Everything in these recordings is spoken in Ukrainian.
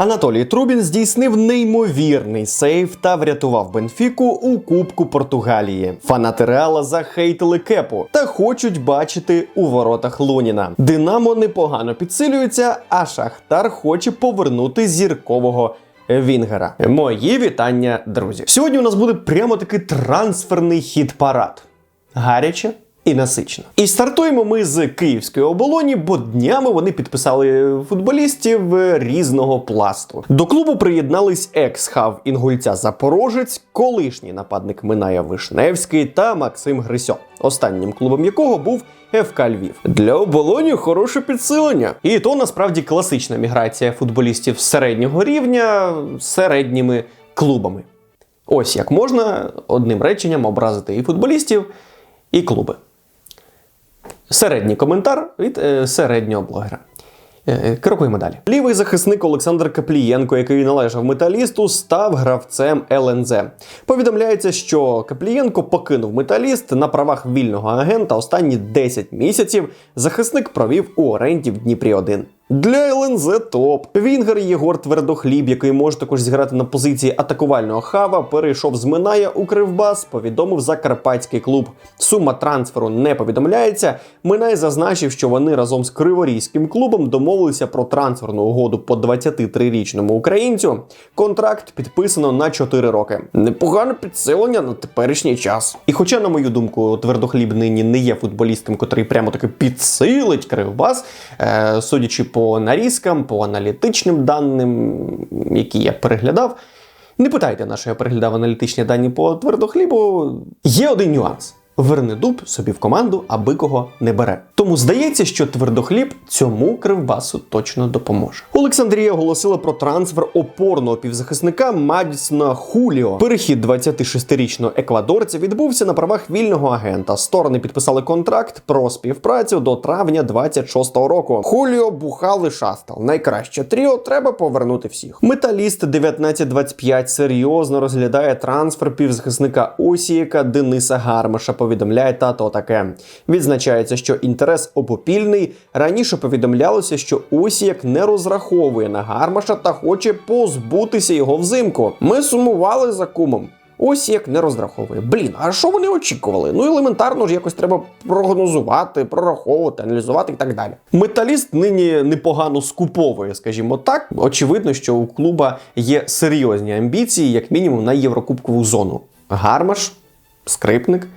Анатолій Трубін здійснив неймовірний сейв та врятував Бенфіку у Кубку Португалії. Фанати Реала захейтили кепу та хочуть бачити у воротах Луніна. Динамо непогано підсилюється, а Шахтар хоче повернути зіркового. Вінгера. Мої вітання, друзі. Сьогодні у нас буде прямо такий трансферний хід парад. Гаряче і насичено. І стартуємо ми з київської оболоні, бо днями вони підписали футболістів різного пласту. До клубу приєднались екс-хав інгульця Запорожець, колишній нападник Миная Вишневський та Максим Грисьо, останнім клубом якого був ФК Львів. Для оболоні хороше підсилення. І то насправді класична міграція футболістів середнього рівня середніми клубами. Ось як можна одним реченням образити і футболістів, і клуби. Середній коментар від е, середнього блогера. Е, Крокуємо далі. Лівий захисник Олександр Каплієнко, який належав металісту, став гравцем ЛНЗ. Повідомляється, що Каплієнко покинув металіст на правах вільного агента. Останні 10 місяців захисник провів у оренді в Дніпрі 1. Для ЛНЗ топ. Вінгер Єгор Твердохліб, який може також зіграти на позиції атакувального хава, перейшов з Миная у Кривбас, повідомив закарпатський клуб. Сума трансферу не повідомляється. Минай зазначив, що вони разом з криворізьким клубом домовилися про трансферну угоду по 23-річному українцю. Контракт підписано на 4 роки. Непогане підсилення на теперішній час. І хоча, на мою думку, Твердохліб нині не є футболістом, котрий прямо таки підсилить Кривбас, е, судячи по нарізкам, по аналітичним даним, які я переглядав. Не питайте, на що я переглядав аналітичні дані по твердохлібу. Є один нюанс. Вернедуб собі в команду, аби кого не бере. Тому здається, що твердохліб цьому кривбасу точно допоможе. Олександрія оголосила про трансфер опорного півзахисника Мадісона Хуліо. Перехід 26-річного еквадорця відбувся на правах вільного агента. Сторони підписали контракт про співпрацю до травня 26-го року. Хуліо бухали шастал. Найкраще тріо треба повернути всіх. Металіст 1925 серйозно розглядає трансфер півзахисника Осіяка Дениса Гармаша. Повідомляє тато таке. Відзначається, що інтерес обопільний. Раніше повідомлялося, що Осіяк не розраховує на Гармаша та хоче позбутися його взимку. Ми сумували за кумом. Ось як не розраховує. Блін, а що вони очікували? Ну елементарно ж якось треба прогнозувати, прораховувати, аналізувати і так далі. Металіст нині непогано скуповує, скажімо так. Очевидно, що у клуба є серйозні амбіції, як мінімум, на єврокубкову зону. Гармаш, скрипник,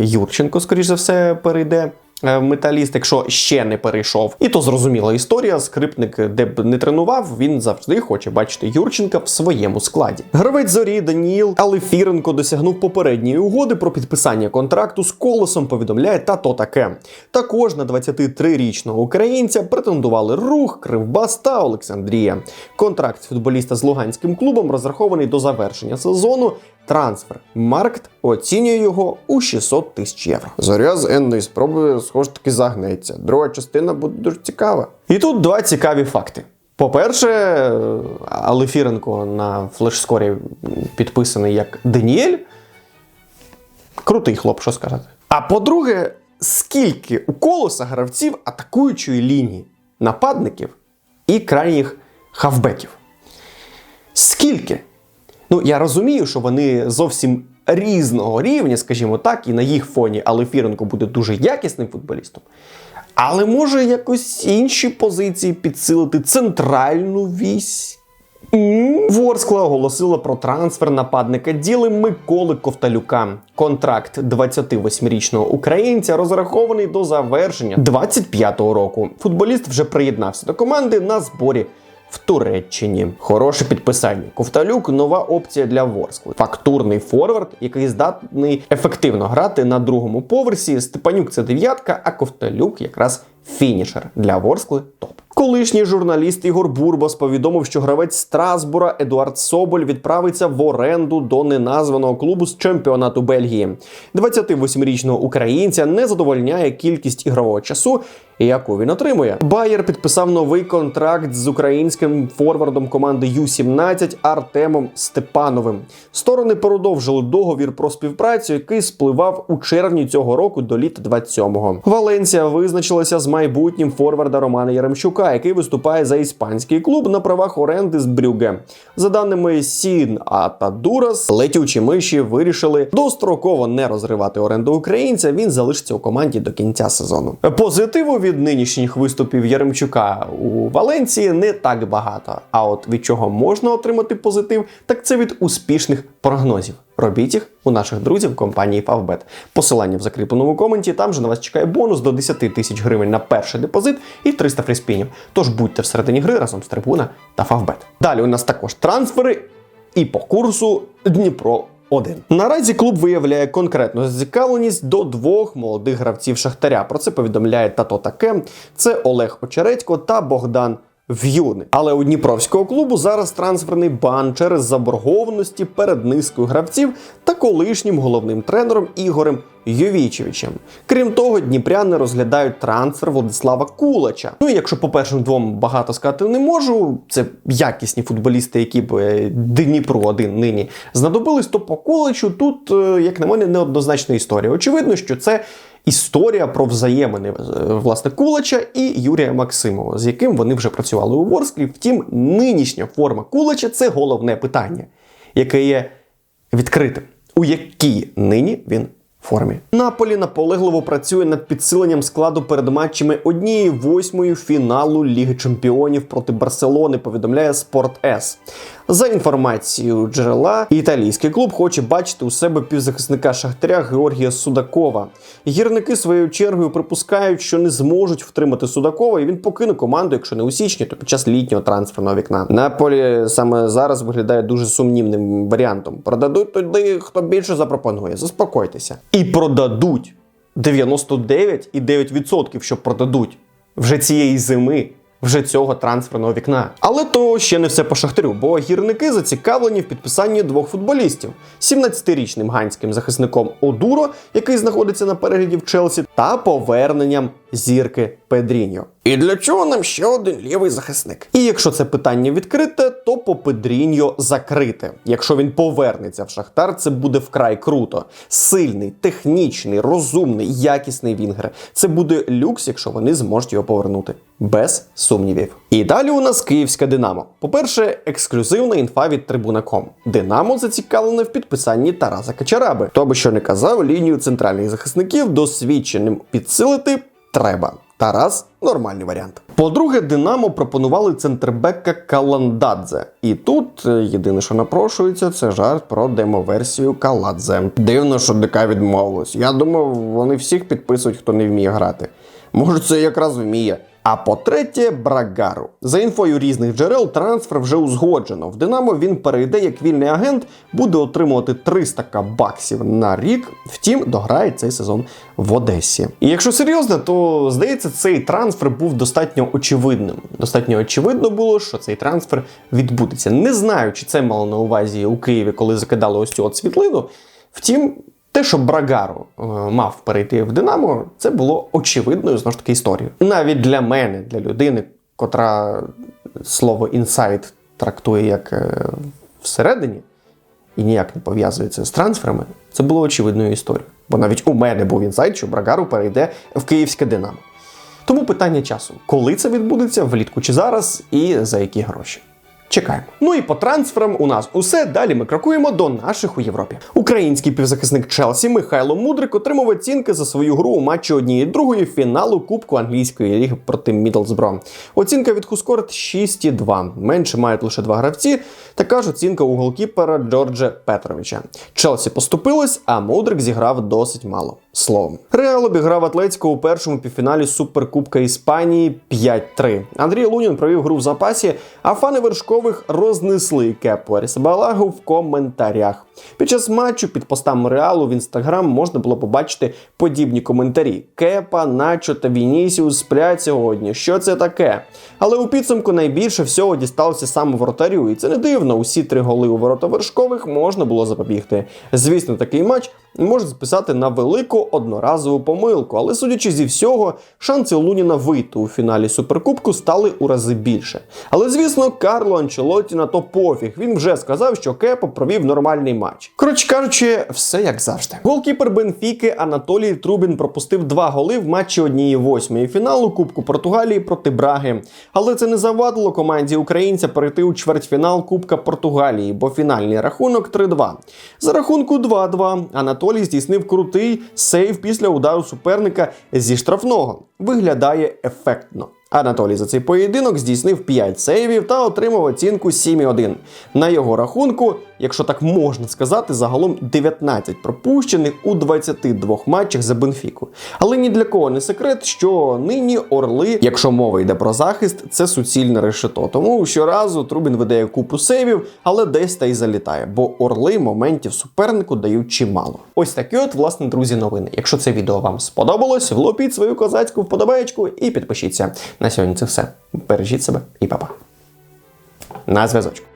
Юрченко, скоріш за все, перейде. е, Металіст, якщо ще не перейшов, і то зрозуміла історія. Скрипник, де б не тренував, він завжди хоче бачити Юрченка в своєму складі. Гравець зорі Даніїл Алефіренко досягнув попередньої угоди про підписання контракту з колесом. Повідомляє та то таке. Також на 23-річного українця претендували рух, Кривбас та Олександрія. Контракт футболіста з луганським клубом розрахований до завершення сезону. Трансфер Маркт оцінює його у 600 тисяч євро. Зоря з енної спроби схож таки загнеться. Друга частина буде дуже цікава. І тут два цікаві факти. По-перше, Алефіренко на флешскорі підписаний як Даніель. Крутий хлоп, що сказати. А по-друге, скільки у колоса гравців атакуючої лінії, нападників і крайніх хавбеків? Скільки? Ну, я розумію, що вони зовсім різного рівня, скажімо так, і на їх фоні Алефіренко буде дуже якісним футболістом. Але може якось інші позиції підсилити центральну вісь. Ворскла оголосила про трансфер нападника діли Миколи Ковталюка. Контракт 28-річного українця розрахований до завершення 25-го року. Футболіст вже приєднався до команди на зборі в Туреччині. Хороше підписання. Ковталюк нова опція для Ворскли. Фактурний форвард, який здатний ефективно грати на другому поверсі. Степанюк це дев'ятка, а Ковталюк якраз фінішер для Ворскли топ. Колишній журналіст Ігор Бурбас повідомив, що гравець Страсбура Едуард Соболь відправиться в оренду до неназваного клубу з чемпіонату Бельгії. 28-річного українця не задовольняє кількість ігрового часу, яку він отримує. Байер підписав новий контракт з українським форвардом команди Ю-17 Артемом Степановим. Сторони продовжили договір про співпрацю, який спливав у червні цього року до літа 27-го. Валенсія визначилася з майбутнім форварда Романа Яремчука, який виступає за іспанський клуб на правах оренди з Брюге. За даними Сін Атадурас, летючі миші вирішили достроково не розривати оренду українця. Він залишиться у команді до кінця сезону. Позитиву від нинішніх виступів Яремчука у Валенції не так багато. А от від чого можна отримати позитив, так це від успішних прогнозів. Робіть їх у наших друзів компанії Favbet. Посилання в закріпленому коменті. Там же на вас чекає бонус до 10 тисяч гривень на перший депозит і 300 фріспінів. Тож будьте всередині гри разом з трибуна та Favbet. Далі у нас також трансфери і по курсу Дніпро. 1. Наразі клуб виявляє конкретну зацікавленість до двох молодих гравців Шахтаря. Про це повідомляє Тато Таке. Це Олег Очередько та Богдан В'юни. Але у Дніпровського клубу зараз трансферний бан через заборгованості перед низкою гравців та колишнім головним тренером Ігорем Йовічевичем. Крім того, дніпряни розглядають трансфер Владислава Кулача. Ну якщо по першим двом багато сказати не можу, це якісні футболісти, які б е, Дніпру один нині знадобились, то по Кулачу тут, е, як на мене, неоднозначна історія. Очевидно, що це. Історія про взаємини е, власне Кулача і Юрія Максимова, з яким вони вже працювали у Ворсклі. Втім, нинішня форма Кулача це головне питання, яке є відкритим, у якій нині він формі. Наполі наполегливо працює над підсиленням складу перед матчами однієї восьмої фіналу Ліги Чемпіонів проти Барселони. Повідомляє Спорт С. За інформацією джерела, італійський клуб хоче бачити у себе півзахисника Шахтаря Георгія Судакова. Гірники своєю чергою припускають, що не зможуть втримати Судакова, і він покине команду, якщо не у січні, то під час літнього трансферного вікна. Наполі саме зараз виглядає дуже сумнівним варіантом. Продадуть туди, хто більше запропонує. Заспокойтеся. І продадуть 99,9%, що продадуть вже цієї зими вже цього трансферного вікна. Але то ще не все по шахтарю, бо гірники зацікавлені в підписанні двох футболістів: 17-річним ганським захисником Одуро, який знаходиться на перегляді в Челсі, та поверненням зірки Педріньо. І для чого нам ще один лівий захисник? І якщо це питання відкрите, то по Педріньо закрите. Якщо він повернеться в Шахтар, це буде вкрай круто. Сильний, технічний, розумний, якісний вінгер. Це буде люкс, якщо вони зможуть його повернути. Без сумнівів. І далі у нас київська Динамо. По-перше, ексклюзивна інфа від Трибуна.ком. Динамо зацікавлене в підписанні Тараса Качараби. Би що не казав, лінію центральних захисників досвідченим підсилити треба. Тарас нормальний варіант. По-друге, Динамо пропонували центрбека Каландадзе. І тут е, єдине, що напрошується, це жарт про демоверсію Каладзе. Дивно, що ДК відмовилось. Я думав, вони всіх підписують, хто не вміє грати. Може, це якраз вміє. А по-третє, Брагару. За інфою різних джерел, трансфер вже узгоджено. В Динамо він перейде як вільний агент, буде отримувати 300 баксів на рік. Втім, дограє цей сезон в Одесі. І якщо серйозно, то здається, цей трансфер був достатньо очевидним. Достатньо очевидно було, що цей трансфер відбудеться. Не знаю, чи це мало на увазі у Києві, коли закидали ось цю от світлину. Втім. Те, що Брагару е, мав перейти в Динамо, це було очевидною знову ж таки історією. Навіть для мене, для людини, котра слово інсайт трактує як е, всередині і ніяк не пов'язується з трансферами, це було очевидною історією. Бо навіть у мене був інсайт, що Брагару перейде в київське Динамо. Тому питання часу, коли це відбудеться, влітку чи зараз, і за які гроші. Чекаємо. Ну і по трансферам у нас усе. Далі ми крокуємо до наших у Європі. Український півзахисник Челсі Михайло Мудрик отримав оцінки за свою гру у матчі однієї другої фіналу Кубку англійської ліги проти Мідлсбро. Оцінка від Хускорт 6,2. Менше мають лише два гравці. Така ж оцінка у голкіпера Джорджа Петровича. Челсі поступилось, а Мудрик зіграв досить мало. Словом, Реал обіграв Атлетико у першому півфіналі Суперкубка Іспанії 5-3. Андрій Лунін провів гру в запасі, а фани вершкових рознесли кепу Арісабалагу в коментарях. Під час матчу під постами Реалу в інстаграм можна було побачити подібні коментарі: Кепа, Начо та Вінісіус сплять сьогодні. Що це таке? Але у підсумку найбільше всього дісталося саме воротарю, і це не дивно. Усі три голи у ворота вершкових можна було запобігти. Звісно, такий матч може списати на велику одноразову помилку, але судячи зі всього, шанси Луніна вийти у фіналі суперкубку стали у рази більше. Але звісно, Карло Анчелотті на то пофіг. Він вже сказав, що Кепо провів нормальний матч. Коротше кажучи, все як завжди. Голкіпер Бенфіки Анатолій Трубін пропустив два голи в матчі однієї восьмої фіналу Кубку Португалії проти Браги. Але це не завадило команді українця перейти у чвертьфінал Кубка Португалії, бо фінальний рахунок 3-2. За рахунку 2-2 Анатолій здійснив крутий сейв після удару суперника зі штрафного. Виглядає ефектно. Анатолій за цей поєдинок здійснив 5 сейвів та отримав оцінку 7,1. На його рахунку, якщо так можна сказати, загалом 19 пропущених у 22 матчах за Бенфіку. Але ні для кого не секрет, що нині орли, якщо мова йде про захист, це суцільне решето. Тому щоразу Трубін видає купу сейвів, але десь та й залітає, бо орли моментів супернику дають чимало. Ось такі от, власне, друзі, новини. Якщо це відео вам сподобалось, влупіть свою козацьку вподобаєчку і підпишіться. На сьогодні це все. Бережіть себе і па-па. На зв'язочку.